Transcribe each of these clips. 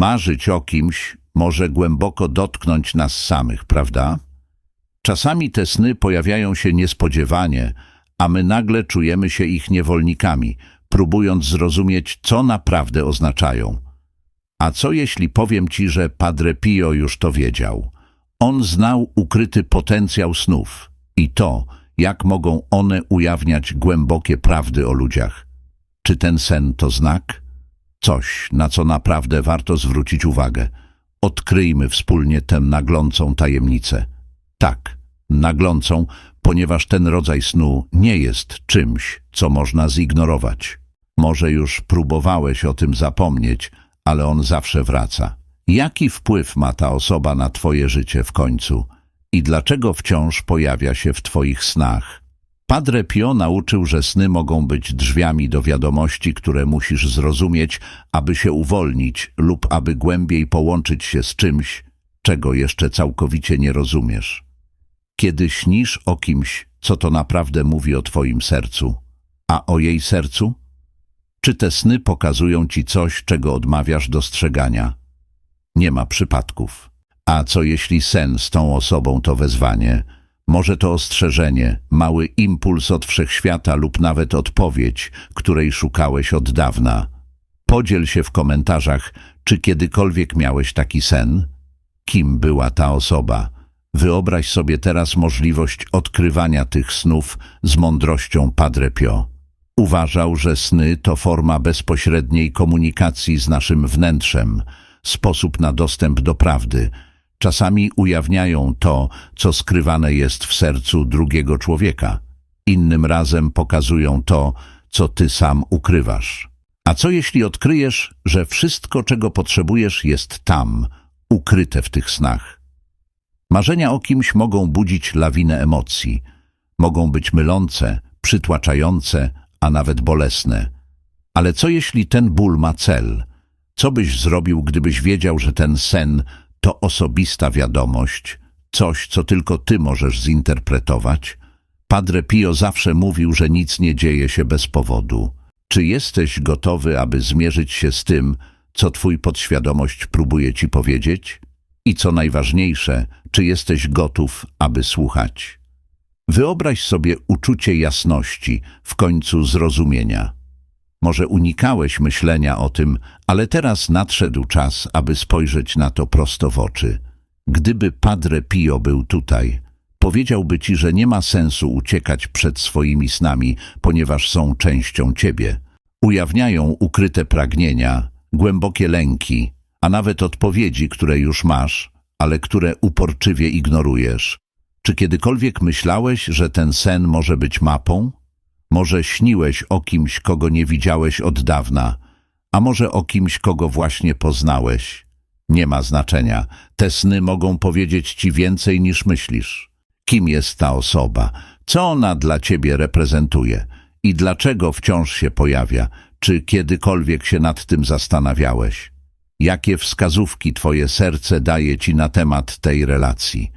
Marzyć o kimś może głęboko dotknąć nas samych, prawda? Czasami te sny pojawiają się niespodziewanie, a my nagle czujemy się ich niewolnikami, próbując zrozumieć, co naprawdę oznaczają. A co jeśli powiem ci, że Padre Pio już to wiedział? On znał ukryty potencjał snów i to, jak mogą one ujawniać głębokie prawdy o ludziach. Czy ten sen to znak? Coś, na co naprawdę warto zwrócić uwagę. Odkryjmy wspólnie tę naglącą tajemnicę. Tak, naglącą, ponieważ ten rodzaj snu nie jest czymś, co można zignorować. Może już próbowałeś o tym zapomnieć, ale on zawsze wraca. Jaki wpływ ma ta osoba na twoje życie w końcu i dlaczego wciąż pojawia się w twoich snach? Padre Pio nauczył, że sny mogą być drzwiami do wiadomości, które musisz zrozumieć, aby się uwolnić lub aby głębiej połączyć się z czymś, czego jeszcze całkowicie nie rozumiesz. Kiedy śnisz o kimś, co to naprawdę mówi o twoim sercu, a o jej sercu? Czy te sny pokazują ci coś, czego odmawiasz dostrzegania? Nie ma przypadków. A co jeśli sen z tą osobą to wezwanie? Może to ostrzeżenie, mały impuls od wszechświata lub nawet odpowiedź, której szukałeś od dawna. Podziel się w komentarzach, czy kiedykolwiek miałeś taki sen? Kim była ta osoba? Wyobraź sobie teraz możliwość odkrywania tych snów z mądrością Padre Pio. Uważał, że sny to forma bezpośredniej komunikacji z naszym wnętrzem, sposób na dostęp do prawdy. Czasami ujawniają to, co skrywane jest w sercu drugiego człowieka. Innym razem pokazują to, co ty sam ukrywasz. A co jeśli odkryjesz, że wszystko, czego potrzebujesz, jest tam, ukryte w tych snach? Marzenia o kimś mogą budzić lawinę emocji. Mogą być mylące, przytłaczające, a nawet bolesne. Ale co jeśli ten ból ma cel? Co byś zrobił, gdybyś wiedział, że ten sen to osobista wiadomość, coś, co tylko ty możesz zinterpretować? Padre Pio zawsze mówił, że nic nie dzieje się bez powodu. Czy jesteś gotowy, aby zmierzyć się z tym, co twój podświadomość próbuje ci powiedzieć? I co najważniejsze, czy jesteś gotów, aby słuchać? Wyobraź sobie uczucie jasności, w końcu zrozumienia. Może unikałeś myślenia o tym, ale teraz nadszedł czas, aby spojrzeć na to prosto w oczy. Gdyby Padre Pio był tutaj, powiedziałby ci, że nie ma sensu uciekać przed swoimi snami, ponieważ są częścią ciebie. Ujawniają ukryte pragnienia, głębokie lęki, a nawet odpowiedzi, które już masz, ale które uporczywie ignorujesz. Czy kiedykolwiek myślałeś, że ten sen może być mapą? Może śniłeś o kimś, kogo nie widziałeś od dawna, a może o kimś, kogo właśnie poznałeś? Nie ma znaczenia. Te sny mogą powiedzieć ci więcej niż myślisz. Kim jest ta osoba? Co ona dla ciebie reprezentuje? I dlaczego wciąż się pojawia? Czy kiedykolwiek się nad tym zastanawiałeś? Jakie wskazówki twoje serce daje ci na temat tej relacji?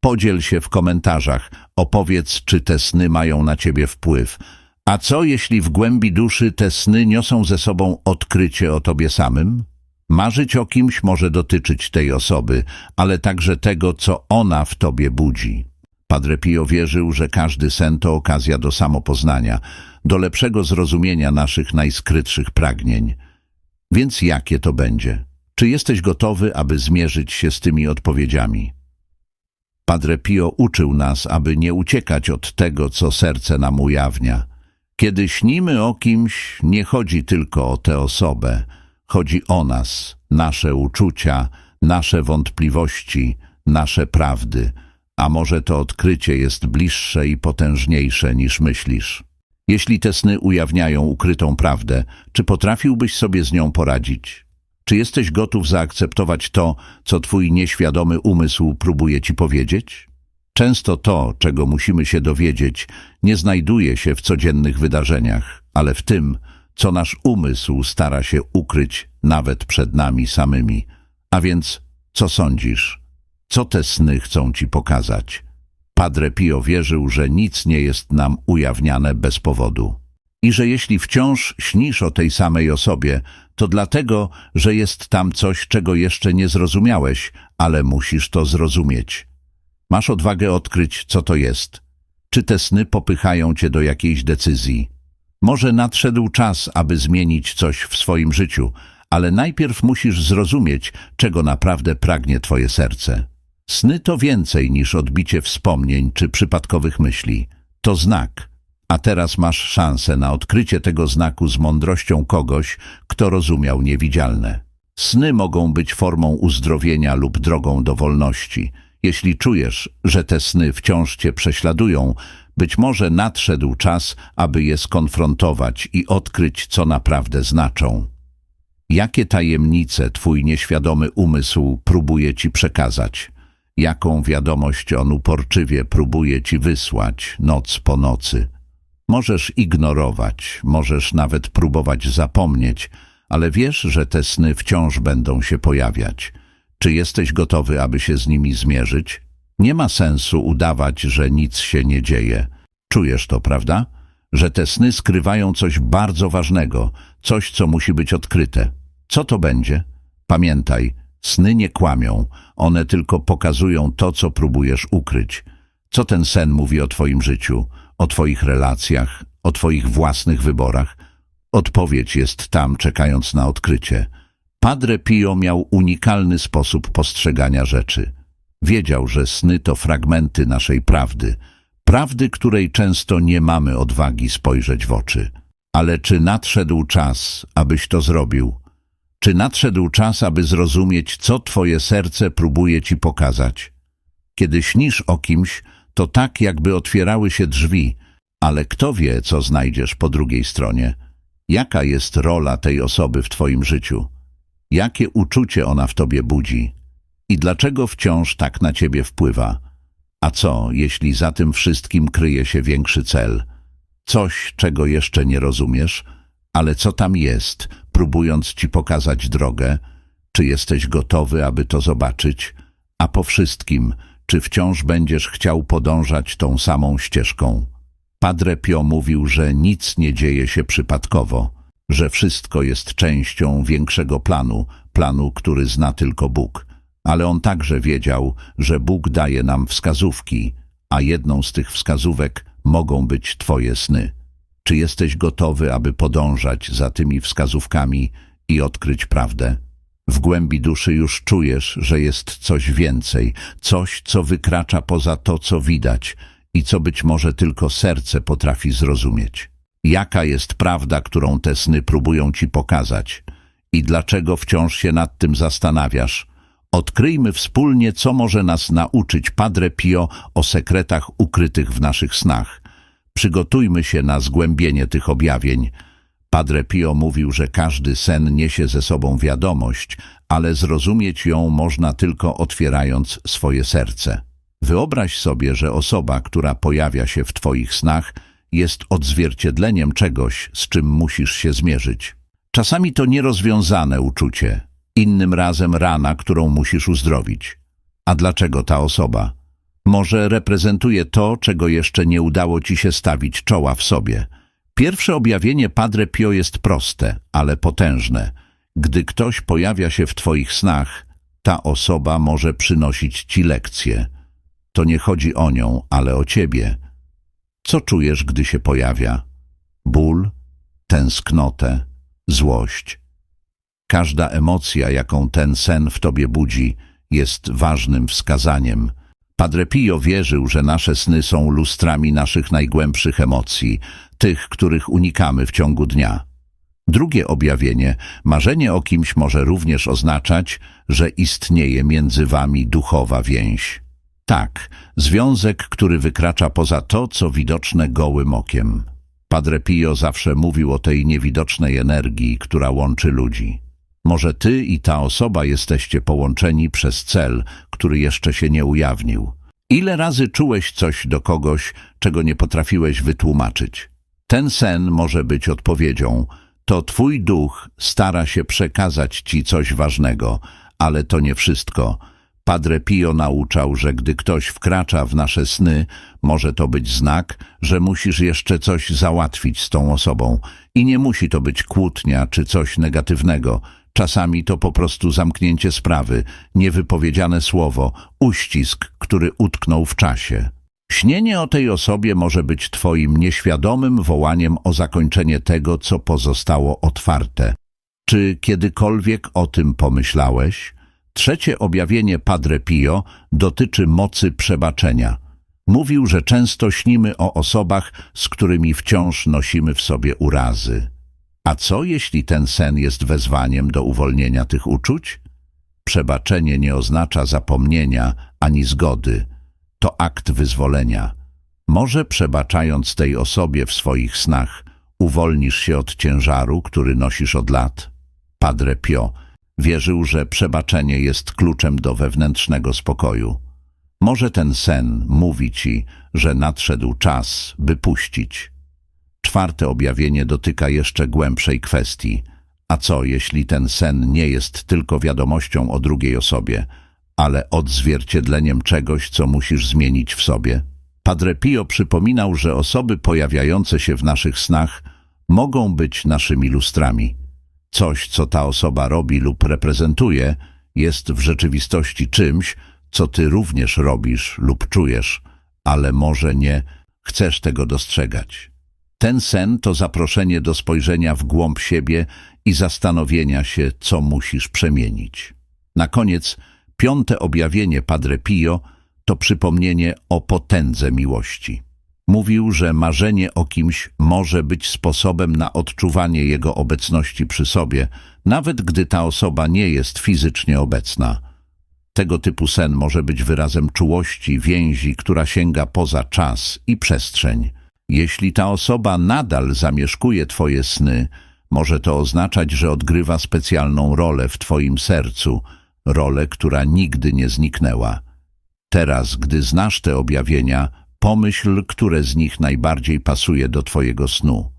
Podziel się w komentarzach, opowiedz, czy te sny mają na ciebie wpływ. A co, jeśli w głębi duszy te sny niosą ze sobą odkrycie o tobie samym? Marzyć o kimś może dotyczyć tej osoby, ale także tego, co ona w tobie budzi. Padre Pio wierzył, że każdy sen to okazja do samopoznania, do lepszego zrozumienia naszych najskrytszych pragnień. Więc jakie to będzie? Czy jesteś gotowy, aby zmierzyć się z tymi odpowiedziami? Padre Pio uczył nas, aby nie uciekać od tego, co serce nam ujawnia. Kiedy śnimy o kimś, nie chodzi tylko o tę osobę. Chodzi o nas, nasze uczucia, nasze wątpliwości, nasze prawdy. A może to odkrycie jest bliższe i potężniejsze niż myślisz. Jeśli te sny ujawniają ukrytą prawdę, czy potrafiłbyś sobie z nią poradzić? Czy jesteś gotów zaakceptować to, co twój nieświadomy umysł próbuje ci powiedzieć? Często to, czego musimy się dowiedzieć, nie znajduje się w codziennych wydarzeniach, ale w tym, co nasz umysł stara się ukryć nawet przed nami samymi. A więc, co sądzisz? Co te sny chcą ci pokazać? Padre Pio wierzył, że nic nie jest nam ujawniane bez powodu. I że jeśli wciąż śnisz o tej samej osobie, to dlatego, że jest tam coś, czego jeszcze nie zrozumiałeś, ale musisz to zrozumieć. Masz odwagę odkryć, co to jest. Czy te sny popychają cię do jakiejś decyzji? Może nadszedł czas, aby zmienić coś w swoim życiu, ale najpierw musisz zrozumieć, czego naprawdę pragnie twoje serce. Sny to więcej niż odbicie wspomnień czy przypadkowych myśli. To znak. A teraz masz szansę na odkrycie tego znaku z mądrością kogoś, kto rozumiał niewidzialne. Sny mogą być formą uzdrowienia lub drogą do wolności. Jeśli czujesz, że te sny wciąż cię prześladują, być może nadszedł czas, aby je skonfrontować i odkryć, co naprawdę znaczą. Jakie tajemnice twój nieświadomy umysł próbuje ci przekazać? Jaką wiadomość on uporczywie próbuje ci wysłać noc po nocy? Możesz ignorować, możesz nawet próbować zapomnieć, ale wiesz, że te sny wciąż będą się pojawiać. Czy jesteś gotowy, aby się z nimi zmierzyć? Nie ma sensu udawać, że nic się nie dzieje. Czujesz to, prawda? Że te sny skrywają coś bardzo ważnego, coś, co musi być odkryte. Co to będzie? Pamiętaj, sny nie kłamią, one tylko pokazują to, co próbujesz ukryć. Co ten sen mówi o twoim życiu, o twoich relacjach, o twoich własnych wyborach? Odpowiedź jest tam, czekając na odkrycie. Padre Pio miał unikalny sposób postrzegania rzeczy. Wiedział, że sny to fragmenty naszej prawdy, prawdy, której często nie mamy odwagi spojrzeć w oczy. Ale czy nadszedł czas, abyś to zrobił? Czy nadszedł czas, aby zrozumieć, co twoje serce próbuje ci pokazać? Kiedy śnisz o kimś, to tak jakby otwierały się drzwi, ale kto wie, co znajdziesz po drugiej stronie? Jaka jest rola tej osoby w twoim życiu? Jakie uczucie ona w tobie budzi? I dlaczego wciąż tak na ciebie wpływa? A co, jeśli za tym wszystkim kryje się większy cel? Coś, czego jeszcze nie rozumiesz, ale co tam jest, próbując ci pokazać drogę? Czy jesteś gotowy, aby to zobaczyć? A po wszystkim, czy wciąż będziesz chciał podążać tą samą ścieżką? Padre Pio mówił, że nic nie dzieje się przypadkowo, że wszystko jest częścią większego planu, planu, który zna tylko Bóg. Ale on także wiedział, że Bóg daje nam wskazówki, a jedną z tych wskazówek mogą być Twoje sny. Czy jesteś gotowy, aby podążać za tymi wskazówkami i odkryć prawdę? W głębi duszy już czujesz, że jest coś więcej, coś, co wykracza poza to, co widać i co być może tylko serce potrafi zrozumieć. Jaka jest prawda, którą te sny próbują ci pokazać i dlaczego wciąż się nad tym zastanawiasz? Odkryjmy wspólnie, co może nas nauczyć Padre Pio o sekretach ukrytych w naszych snach. Przygotujmy się na zgłębienie tych objawień. Padre Pio mówił, że każdy sen niesie ze sobą wiadomość, ale zrozumieć ją można tylko otwierając swoje serce. Wyobraź sobie, że osoba, która pojawia się w Twoich snach, jest odzwierciedleniem czegoś, z czym musisz się zmierzyć. Czasami to nierozwiązane uczucie, innym razem rana, którą musisz uzdrowić. A dlaczego ta osoba? Może reprezentuje to, czego jeszcze nie udało ci się stawić czoła w sobie. Pierwsze objawienie Padre Pio jest proste, ale potężne. Gdy ktoś pojawia się w twoich snach, ta osoba może przynosić ci lekcje. To nie chodzi o nią, ale o ciebie. Co czujesz, gdy się pojawia? Ból, tęsknotę, złość. Każda emocja, jaką ten sen w tobie budzi, jest ważnym wskazaniem. Padre Pio wierzył, że nasze sny są lustrami naszych najgłębszych emocji, tych, których unikamy w ciągu dnia. Drugie objawienie, marzenie o kimś może również oznaczać, że istnieje między wami duchowa więź. Tak, związek, który wykracza poza to, co widoczne gołym okiem. Padre Pio zawsze mówił o tej niewidocznej energii, która łączy ludzi. Może ty i ta osoba jesteście połączeni przez cel, który jeszcze się nie ujawnił. Ile razy czułeś coś do kogoś, czego nie potrafiłeś wytłumaczyć? Ten sen może być odpowiedzią. To twój duch stara się przekazać ci coś ważnego, ale to nie wszystko – Padre Pio nauczał, że gdy ktoś wkracza w nasze sny, może to być znak, że musisz jeszcze coś załatwić z tą osobą. I nie musi to być kłótnia czy coś negatywnego. Czasami to po prostu zamknięcie sprawy, niewypowiedziane słowo, uścisk, który utknął w czasie. Śnienie o tej osobie może być twoim nieświadomym wołaniem o zakończenie tego, co pozostało otwarte. Czy kiedykolwiek o tym pomyślałeś? Trzecie objawienie Padre Pio dotyczy mocy przebaczenia. Mówił, że często śnimy o osobach, z którymi wciąż nosimy w sobie urazy. A co jeśli ten sen jest wezwaniem do uwolnienia tych uczuć? Przebaczenie nie oznacza zapomnienia ani zgody. To akt wyzwolenia. Może przebaczając tej osobie w swoich snach, uwolnisz się od ciężaru, który nosisz od lat? Padre Pio wierzył, że przebaczenie jest kluczem do wewnętrznego spokoju. Może ten sen mówi ci, że nadszedł czas, by puścić. Czwarte objawienie dotyka jeszcze głębszej kwestii. A co, jeśli ten sen nie jest tylko wiadomością o drugiej osobie, ale odzwierciedleniem czegoś, co musisz zmienić w sobie? Padre Pio przypominał, że osoby pojawiające się w naszych snach mogą być naszymi lustrami. Coś, co ta osoba robi lub reprezentuje, jest w rzeczywistości czymś, co ty również robisz lub czujesz, ale może nie chcesz tego dostrzegać. Ten sen to zaproszenie do spojrzenia w głąb siebie i zastanowienia się, co musisz przemienić. Na koniec, piąte objawienie Padre Pio to przypomnienie o potędze miłości. Mówił, że marzenie o kimś może być sposobem na odczuwanie jego obecności przy sobie, nawet gdy ta osoba nie jest fizycznie obecna. Tego typu sen może być wyrazem czułości, więzi, która sięga poza czas i przestrzeń. Jeśli ta osoba nadal zamieszkuje twoje sny, może to oznaczać, że odgrywa specjalną rolę w twoim sercu, rolę, która nigdy nie zniknęła. Teraz, gdy znasz te objawienia, Pomyśl, które z nich najbardziej pasuje do twojego snu.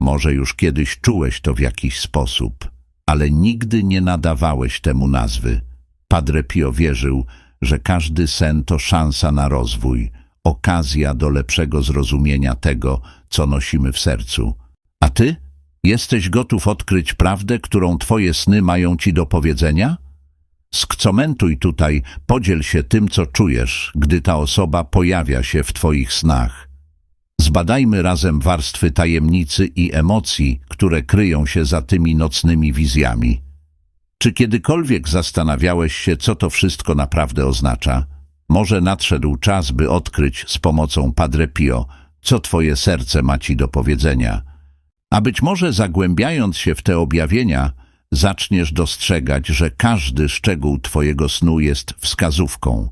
Może już kiedyś czułeś to w jakiś sposób, ale nigdy nie nadawałeś temu nazwy. Padre Pio wierzył, że każdy sen to szansa na rozwój, okazja do lepszego zrozumienia tego, co nosimy w sercu. A ty? Jesteś gotów odkryć prawdę, którą twoje sny mają ci do powiedzenia? Skomentuj tutaj, podziel się tym, co czujesz, gdy ta osoba pojawia się w Twoich snach. Zbadajmy razem warstwy tajemnicy i emocji, które kryją się za tymi nocnymi wizjami. Czy kiedykolwiek zastanawiałeś się, co to wszystko naprawdę oznacza? Może nadszedł czas, by odkryć z pomocą Padre Pio, co Twoje serce ma Ci do powiedzenia. A być może zagłębiając się w te objawienia, zaczniesz dostrzegać, że każdy szczegół twojego snu jest wskazówką.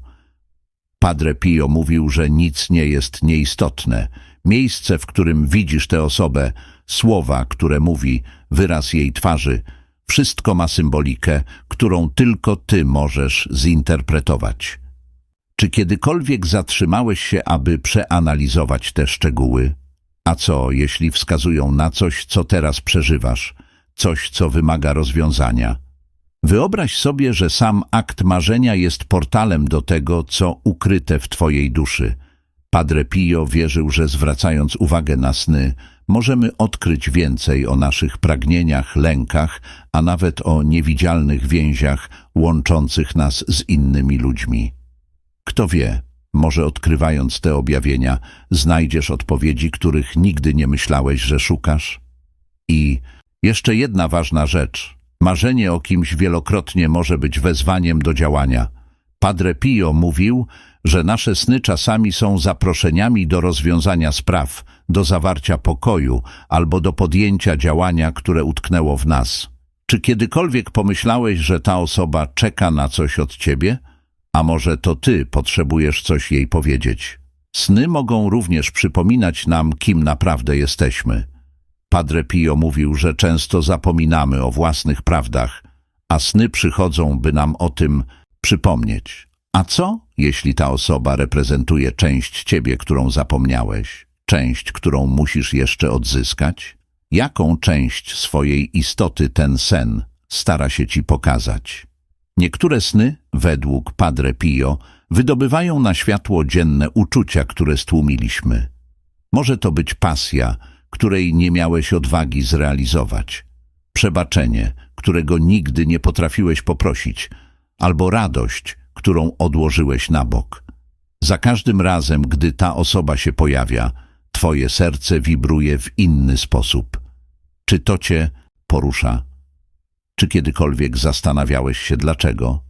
Padre Pio mówił, że nic nie jest nieistotne. Miejsce, w którym widzisz tę osobę, słowa, które mówi, wyraz jej twarzy, wszystko ma symbolikę, którą tylko ty możesz zinterpretować. Czy kiedykolwiek zatrzymałeś się, aby przeanalizować te szczegóły? A co, jeśli wskazują na coś, co teraz przeżywasz – coś, co wymaga rozwiązania. Wyobraź sobie, że sam akt marzenia jest portalem do tego, co ukryte w Twojej duszy. Padre Pio wierzył, że zwracając uwagę na sny, możemy odkryć więcej o naszych pragnieniach, lękach, a nawet o niewidzialnych więziach łączących nas z innymi ludźmi. Kto wie, może odkrywając te objawienia, znajdziesz odpowiedzi, których nigdy nie myślałeś, że szukasz? I jeszcze jedna ważna rzecz. Marzenie o kimś wielokrotnie może być wezwaniem do działania. Padre Pio mówił, że nasze sny czasami są zaproszeniami do rozwiązania spraw, do zawarcia pokoju albo do podjęcia działania, które utknęło w nas. Czy kiedykolwiek pomyślałeś, że ta osoba czeka na coś od ciebie? A może to ty potrzebujesz coś jej powiedzieć? Sny mogą również przypominać nam, kim naprawdę jesteśmy. Padre Pio mówił, że często zapominamy o własnych prawdach, a sny przychodzą, by nam o tym przypomnieć. A co, jeśli ta osoba reprezentuje część ciebie, którą zapomniałeś, część, którą musisz jeszcze odzyskać? Jaką część swojej istoty ten sen stara się ci pokazać? Niektóre sny według Padre Pio, wydobywają na światło dzienne uczucia, które stłumiliśmy. Może to być pasja, której nie miałeś odwagi zrealizować, przebaczenie, którego nigdy nie potrafiłeś poprosić, albo radość, którą odłożyłeś na bok. Za każdym razem, gdy ta osoba się pojawia, twoje serce wibruje w inny sposób. Czy to cię porusza? Czy kiedykolwiek zastanawiałeś się dlaczego?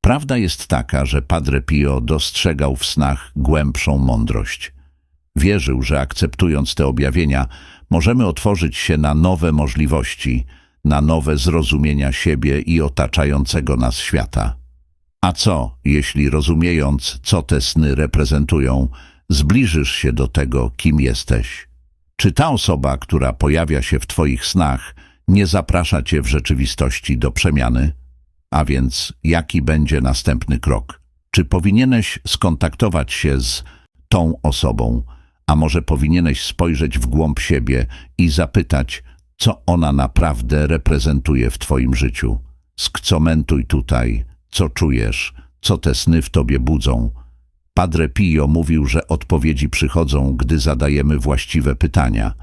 Prawda jest taka, że Padre Pio dostrzegał w snach głębszą mądrość. Wierzył, że akceptując te objawienia, możemy otworzyć się na nowe możliwości, na nowe zrozumienia siebie i otaczającego nas świata. A co, jeśli rozumiejąc, co te sny reprezentują, zbliżysz się do tego, kim jesteś? Czy ta osoba, która pojawia się w Twoich snach, nie zaprasza Cię w rzeczywistości do przemiany? A więc jaki będzie następny krok? Czy powinieneś skontaktować się z tą osobą, a może powinieneś spojrzeć w głąb siebie i zapytać, co ona naprawdę reprezentuje w Twoim życiu? Skcomentuj tutaj, co czujesz, co te sny w Tobie budzą. Padre Pio mówił, że odpowiedzi przychodzą, gdy zadajemy właściwe pytania.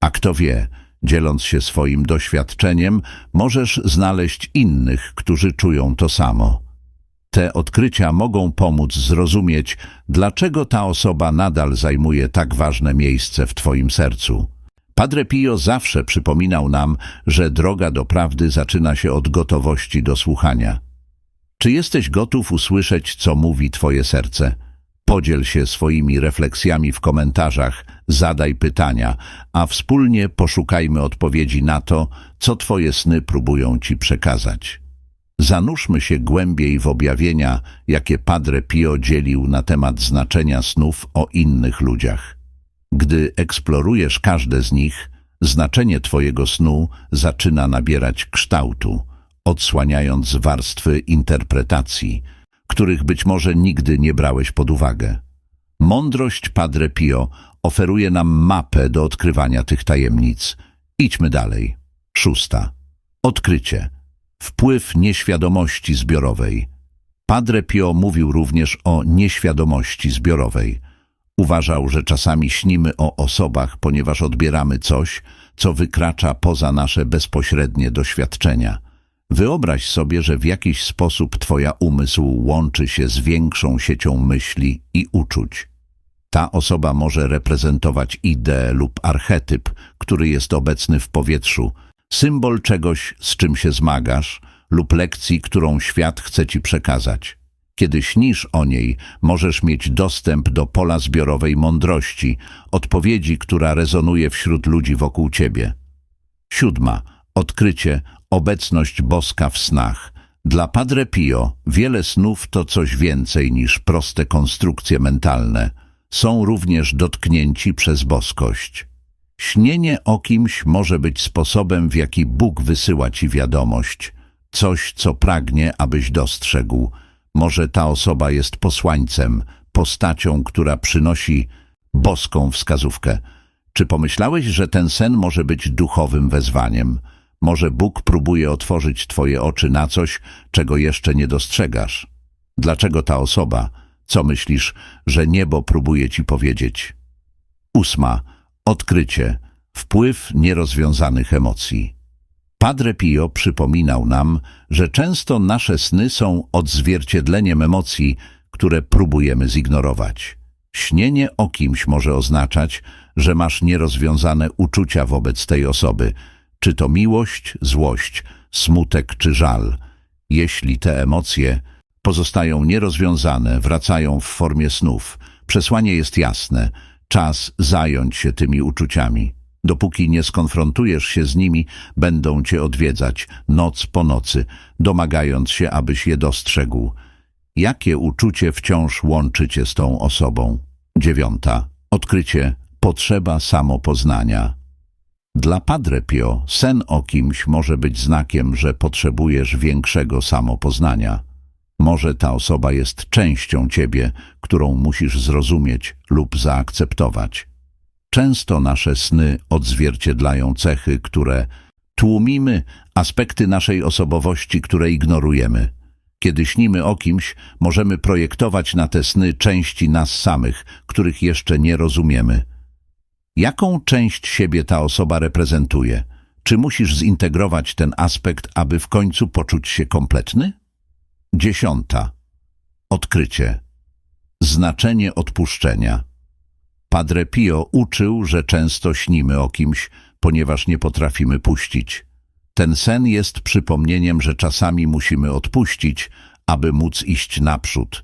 A kto wie, dzieląc się swoim doświadczeniem, możesz znaleźć innych, którzy czują to samo. Te odkrycia mogą pomóc zrozumieć, dlaczego ta osoba nadal zajmuje tak ważne miejsce w Twoim sercu. Padre Pio zawsze przypominał nam, że droga do prawdy zaczyna się od gotowości do słuchania. Czy jesteś gotów usłyszeć, co mówi Twoje serce? Podziel się swoimi refleksjami w komentarzach, zadaj pytania, a wspólnie poszukajmy odpowiedzi na to, co Twoje sny próbują Ci przekazać. Zanurzmy się głębiej w objawienia, jakie Padre Pio dzielił na temat znaczenia snów o innych ludziach. Gdy eksplorujesz każde z nich, znaczenie Twojego snu zaczyna nabierać kształtu, odsłaniając warstwy interpretacji, których być może nigdy nie brałeś pod uwagę. Mądrość Padre Pio oferuje nam mapę do odkrywania tych tajemnic. Idźmy dalej. Szósta. Odkrycie. Wpływ nieświadomości zbiorowej. Padre Pio mówił również o nieświadomości zbiorowej. Uważał, że czasami śnimy o osobach, ponieważ odbieramy coś, co wykracza poza nasze bezpośrednie doświadczenia. Wyobraź sobie, że w jakiś sposób Twoja umysł łączy się z większą siecią myśli i uczuć. Ta osoba może reprezentować ideę lub archetyp, który jest obecny w powietrzu, symbol czegoś, z czym się zmagasz, lub lekcji, którą świat chce ci przekazać. Kiedy śnisz o niej, możesz mieć dostęp do pola zbiorowej mądrości, odpowiedzi, która rezonuje wśród ludzi wokół ciebie. Siódma. Odkrycie, obecność boska w snach. Dla Padre Pio wiele snów to coś więcej niż proste konstrukcje mentalne. Są również dotknięci przez boskość. Śnienie o kimś może być sposobem, w jaki Bóg wysyła ci wiadomość, coś, co pragnie, abyś dostrzegł. Może ta osoba jest posłańcem, postacią, która przynosi boską wskazówkę. Czy pomyślałeś, że ten sen może być duchowym wezwaniem? Może Bóg próbuje otworzyć twoje oczy na coś, czego jeszcze nie dostrzegasz? Dlaczego ta osoba? Co myślisz, że niebo próbuje ci powiedzieć? Ósma. Odkrycie. Wpływ nierozwiązanych emocji. Padre Pio przypominał nam, że często nasze sny są odzwierciedleniem emocji, które próbujemy zignorować. Śnienie o kimś może oznaczać, że masz nierozwiązane uczucia wobec tej osoby, czy to miłość, złość, smutek czy żal. Jeśli te emocje pozostają nierozwiązane, wracają w formie snów, przesłanie jest jasne, czas zająć się tymi uczuciami. Dopóki nie skonfrontujesz się z nimi, będą cię odwiedzać noc po nocy, domagając się, abyś je dostrzegł. Jakie uczucie wciąż łączy cię z tą osobą? Dziewiąta. Odkrycie. Potrzeba samopoznania. Dla Padre Pio sen o kimś może być znakiem, że potrzebujesz większego samopoznania. Może ta osoba jest częścią ciebie, którą musisz zrozumieć lub zaakceptować. Często nasze sny odzwierciedlają cechy, które tłumimy, aspekty naszej osobowości, które ignorujemy. Kiedy śnimy o kimś, możemy projektować na te sny części nas samych, których jeszcze nie rozumiemy. Jaką część siebie ta osoba reprezentuje? Czy musisz zintegrować ten aspekt, aby w końcu poczuć się kompletny? Dziesiąta. Odkrycie. Znaczenie odpuszczenia. Padre Pio uczył, że często śnimy o kimś, ponieważ nie potrafimy puścić. Ten sen jest przypomnieniem, że czasami musimy odpuścić, aby móc iść naprzód.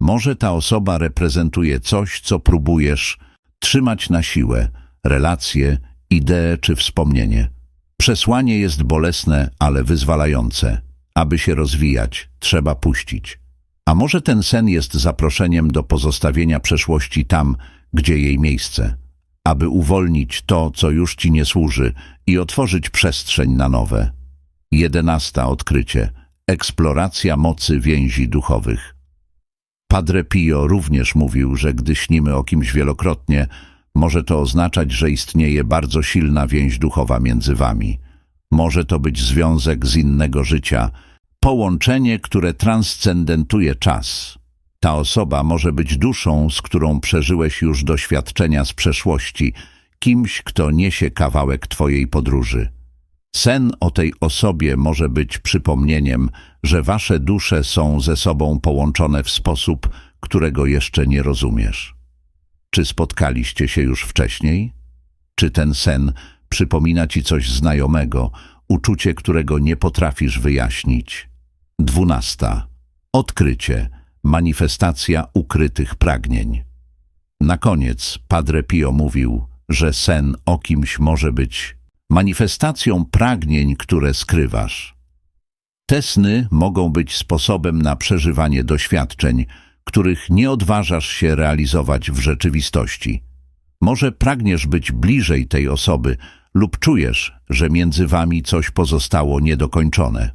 Może ta osoba reprezentuje coś, co próbujesz trzymać na siłę, relacje, ideę czy wspomnienie. Przesłanie jest bolesne, ale wyzwalające. Aby się rozwijać, trzeba puścić. A może ten sen jest zaproszeniem do pozostawienia przeszłości tam, gdzie jej miejsce, aby uwolnić to, co już ci nie służy i otworzyć przestrzeń na nowe. Jedenasta odkrycie. Eksploracja mocy więzi duchowych. Padre Pio również mówił, że gdy śnimy o kimś wielokrotnie, może to oznaczać, że istnieje bardzo silna więź duchowa między wami. Może to być związek z innego życia, połączenie, które transcendentuje czas. Ta osoba może być duszą, z którą przeżyłeś już doświadczenia z przeszłości, kimś, kto niesie kawałek twojej podróży. Sen o tej osobie może być przypomnieniem, że wasze dusze są ze sobą połączone w sposób, którego jeszcze nie rozumiesz. Czy spotkaliście się już wcześniej? Czy ten sen przypomina ci coś znajomego, uczucie, którego nie potrafisz wyjaśnić? Dwunasta. Odkrycie. Manifestacja ukrytych pragnień. Na koniec Padre Pio mówił, że sen o kimś może być manifestacją pragnień, które skrywasz. Te sny mogą być sposobem na przeżywanie doświadczeń, których nie odważasz się realizować w rzeczywistości. Może pragniesz być bliżej tej osoby lub czujesz, że między wami coś pozostało niedokończone.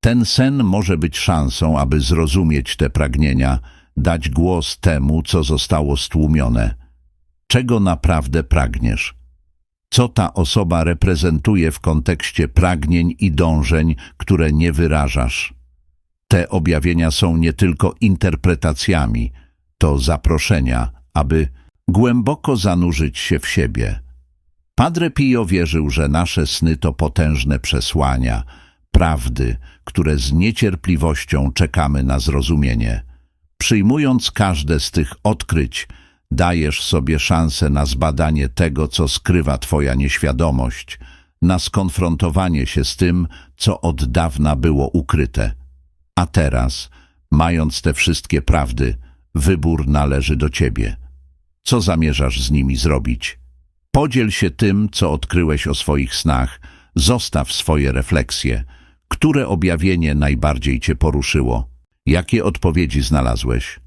Ten sen może być szansą, aby zrozumieć te pragnienia, dać głos temu, co zostało stłumione. Czego naprawdę pragniesz? Co ta osoba reprezentuje w kontekście pragnień i dążeń, które nie wyrażasz? Te objawienia są nie tylko interpretacjami, to zaproszenia, aby głęboko zanurzyć się w siebie. Padre Pio wierzył, że nasze sny to potężne przesłania, prawdy, które z niecierpliwością czekamy na zrozumienie. Przyjmując każde z tych odkryć, dajesz sobie szansę na zbadanie tego, co skrywa Twoja nieświadomość, na skonfrontowanie się z tym, co od dawna było ukryte. A teraz, mając te wszystkie prawdy, wybór należy do Ciebie. Co zamierzasz z nimi zrobić? Podziel się tym, co odkryłeś o swoich snach, zostaw swoje refleksje. Które objawienie najbardziej Cię poruszyło? Jakie odpowiedzi znalazłeś?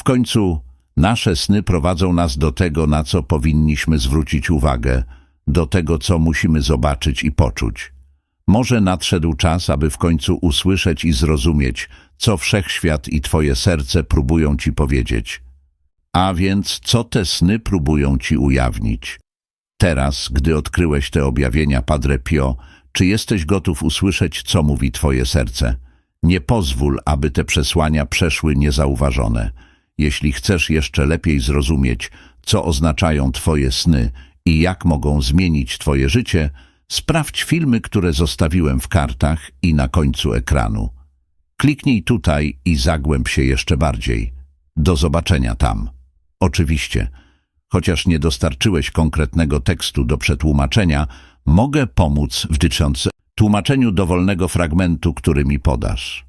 W końcu nasze sny prowadzą nas do tego, na co powinniśmy zwrócić uwagę, do tego, co musimy zobaczyć i poczuć. Może nadszedł czas, aby w końcu usłyszeć i zrozumieć, co wszechświat i Twoje serce próbują Ci powiedzieć. A więc co te sny próbują Ci ujawnić? Teraz, gdy odkryłeś te objawienia, Padre Pio, czy jesteś gotów usłyszeć, co mówi Twoje serce? Nie pozwól, aby te przesłania przeszły niezauważone. Jeśli chcesz jeszcze lepiej zrozumieć, co oznaczają Twoje sny i jak mogą zmienić Twoje życie, sprawdź filmy, które zostawiłem w kartach i na końcu ekranu. Kliknij tutaj i zagłęb się jeszcze bardziej. Do zobaczenia tam. Oczywiście, chociaż nie dostarczyłeś konkretnego tekstu do przetłumaczenia, mogę pomóc w tłumaczeniu dowolnego fragmentu, który mi podasz.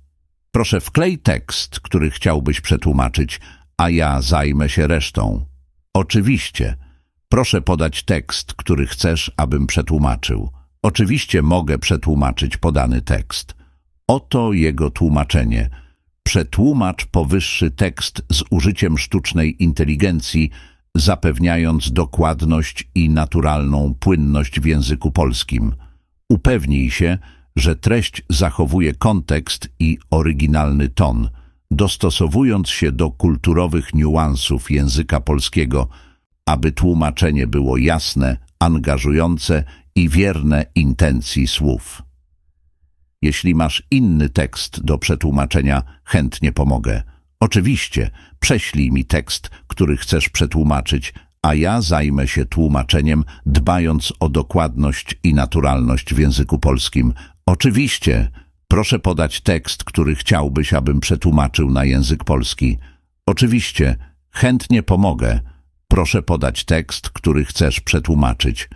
Proszę wklej tekst, który chciałbyś przetłumaczyć, a ja zajmę się resztą. Oczywiście, proszę podać tekst, który chcesz, abym przetłumaczył. Oczywiście mogę przetłumaczyć podany tekst. Oto jego tłumaczenie. Przetłumacz powyższy tekst z użyciem sztucznej inteligencji, zapewniając dokładność i naturalną płynność w języku polskim. Upewnij się, że treść zachowuje kontekst i oryginalny ton, dostosowując się do kulturowych niuansów języka polskiego, aby tłumaczenie było jasne, angażujące i wierne intencji słów. Jeśli masz inny tekst do przetłumaczenia, chętnie pomogę. Oczywiście, prześlij mi tekst, który chcesz przetłumaczyć, a ja zajmę się tłumaczeniem, dbając o dokładność i naturalność w języku polskim. Oczywiście, proszę podać tekst, który chciałbyś, abym przetłumaczył na język polski. Oczywiście, chętnie pomogę. Proszę podać tekst, który chcesz przetłumaczyć.